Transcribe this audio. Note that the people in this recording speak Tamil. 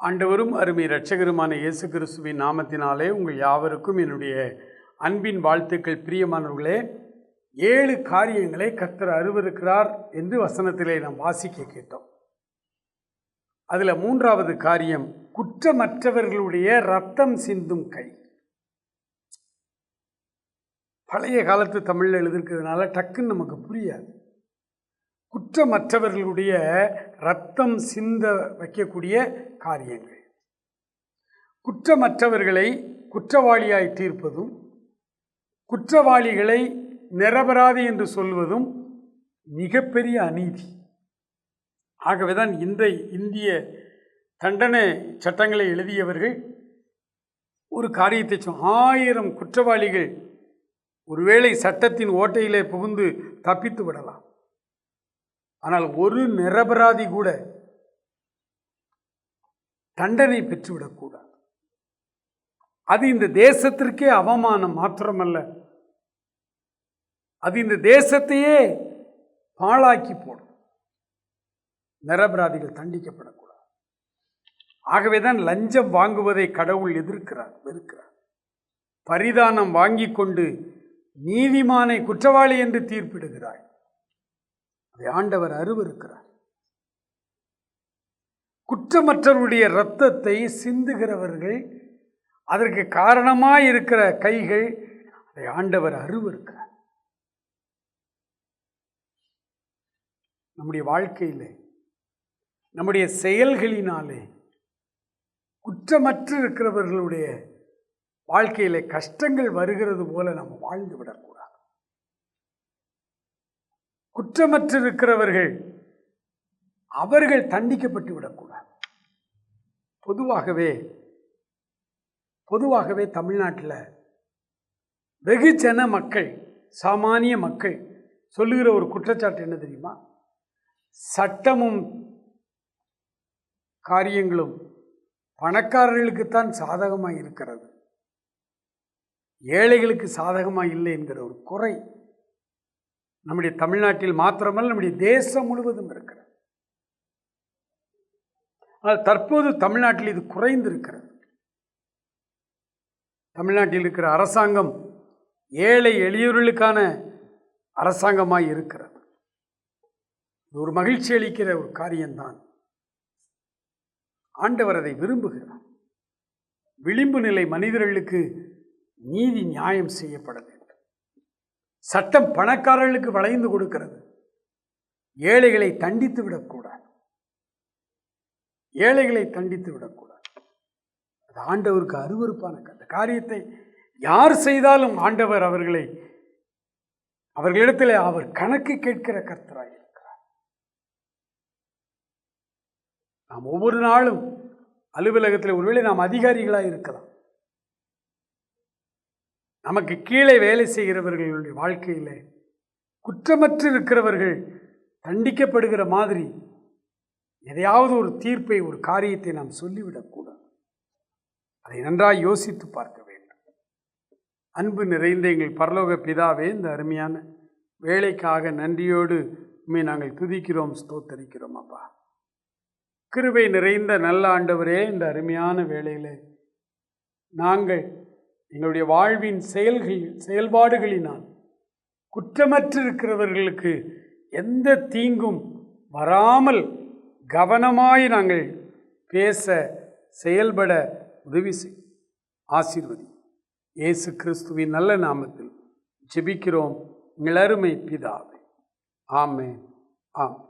ஆண்டவரும் அருமை இரட்சகருமான இயேசு கிறிஸ்துவின் நாமத்தினாலே உங்கள் யாவருக்கும் என்னுடைய அன்பின் வாழ்த்துக்கள். பிரியமானவர்களே ஏழு காரியங்களை கர்த்தர் அருவருக்கிறார் என்று வசனத்திலே நாம் வாசிக்க கேட்டோம். அதில் மூன்றாவது காரியம் குற்றமற்றவர்களுடைய ரத்தம் சிந்தும் கை. பழைய காலத்து தமிழில் எழுதிருக்கிறதுனால டக்குன்னு நமக்கு புரியாது. குற்றமற்றவர்களுடைய ரத்தம் சிந்த வைக்கக்கூடிய காரியங்கள். குற்றமற்றவர்களை குற்றவாளியாய் தீர்ப்பதும் குற்றவாளிகளை நிரபராதி என்று சொல்வதும் மிகப்பெரிய அநீதி. ஆகவே தான் இந்த இந்திய தண்டனை சட்டங்களை எழுதியவர்கள் ஒரு காரியத்தை ஆயிரம் குற்றவாளிகள் ஒருவேளை சட்டத்தின் ஓட்டையிலே புகுந்து தப்பித்து விடலாம். ஆனால் ஒரு நிரபராதி கூட தண்டனை பெற்றுவிடக்கூடாது. அது இந்த தேசத்திற்கே அவமானம் மாத்திரமல்ல அது இந்த தேசத்தையே பாழாக்கி போடும். நிரபராதிகள் தண்டிக்கப்படக்கூடாது. ஆகவே தான் லஞ்சம் வாங்குவதை கடவுள் எதிர்க்கிறார் வெறுக்கிறார். பரிதானம் வாங்கி கொண்டு நீதிமானை குற்றவாளி என்று தீர்ப்பிடுகிறாய். அதை ஆண்டவர் அருவருக்கிறார். குற்றமற்றவருடைய இரத்தத்தை சிந்துகிறவர்கள் அதற்கு காரணமாக இருக்கிற கைகள் அதை ஆண்டவர் அருவருக்கிறார். நம்முடைய வாழ்க்கையில் நம்முடைய செயல்களினாலே குற்றமற்று இருக்கிறவர்களுடைய வாழ்க்கையில் கஷ்டங்கள் வருகிறது போல நம்ம வாழ்ந்து விடக்கூடாது. குற்றமற்று இருக்கிறவர்கள் அவர்கள் தண்டிக்கப்பட்டு விடக்கூடாது. பொதுவாகவே பொதுவாகவே தமிழ்நாட்டில் வெகுஜன மக்கள் சாமானிய மக்கள் சொல்லுகிற ஒரு குற்றச்சாட்டு என்ன தெரியுமா? சட்டமும் காரியங்களும் பணக்காரர்களுக்குத்தான் சாதகமாக இருக்கிறது. ஏழைகளுக்கு சாதகமாக இல்லை என்கிற ஒரு குறை நம்முடைய தமிழ்நாட்டில் மாத்திரமல்ல நம்முடைய தேசம் முழுவதும் இருக்கிறது. ஆனால் தற்போது தமிழ்நாட்டில் இது குறைந்திருக்கிறது. தமிழ்நாட்டில் இருக்கிற அரசாங்கம் ஏழை எளியவர்களுக்கான அரசாங்கமாக இருக்கிறது. ஒரு மகிழ்ச்சி அளிக்கிற ஒரு காரியம்தான். ஆண்டவர் அதை விரும்புகிறார். விளிம்பு நிலை மனிதர்களுக்கு நீதி நியாயம் செய்யப்பட வேண்டும். சட்டம் பணக்காரர்களுக்கு வளைந்து கொடுக்கிறது. ஏழைகளை தண்டித்து விடக்கூடாது. ஏழைகளை தண்டித்து விடக்கூடாது. அது ஆண்டவருக்கு அருவறுப்பான அந்த காரியத்தை யார் செய்தாலும் ஆண்டவர் அவர்களை அவர்களிடத்தில் அவர் கணக்கு கேட்கிற கர்த்தராய் நாம் ஒவ்வொரு நாளும் அலுவலகத்தில் ஒருவேளை நாம் அதிகாரிகளாக இருக்கலாம். நமக்கு கீழே வேலை செய்கிறவர்களுடைய வாழ்க்கையில் குற்றமற்று இருக்கிறவர்கள் தண்டிக்கப்படுகிற மாதிரி எதையாவது ஒரு தீர்ப்பை ஒரு காரியத்தை நாம் சொல்லிவிடக்கூடாது. அதை நன்றாக யோசித்து பார்க்க வேண்டும். அன்பு நிறைந்த எங்கள் பரலோக பிதாவே இந்த அருமையான வேலைக்காக நன்றியோடு உண்மை நாங்கள் துதிக்கிறோம் ஸ்தோத்தரிக்கிறோம் அப்பா. கிருபை நிறைந்த நல்ல ஆண்டவரே இந்த அருமையான வேலையில் நாங்கள் எங்களுடைய வாழ்வின் செயல்கள் செயல்பாடுகளினால் குற்றமற்றிருக்கிறவர்களுக்கு எந்த தீங்கும் வராமல் கவனமாய் நாங்கள் பேச செயல்பட உதவி செய் ஆசீர்வதி. இயேசு கிறிஸ்துவின் நல்ல நாமத்தில் ஜெபிக்கிறோம். எங்கள் அருமை பிதாவே. ஆமே ஆம்.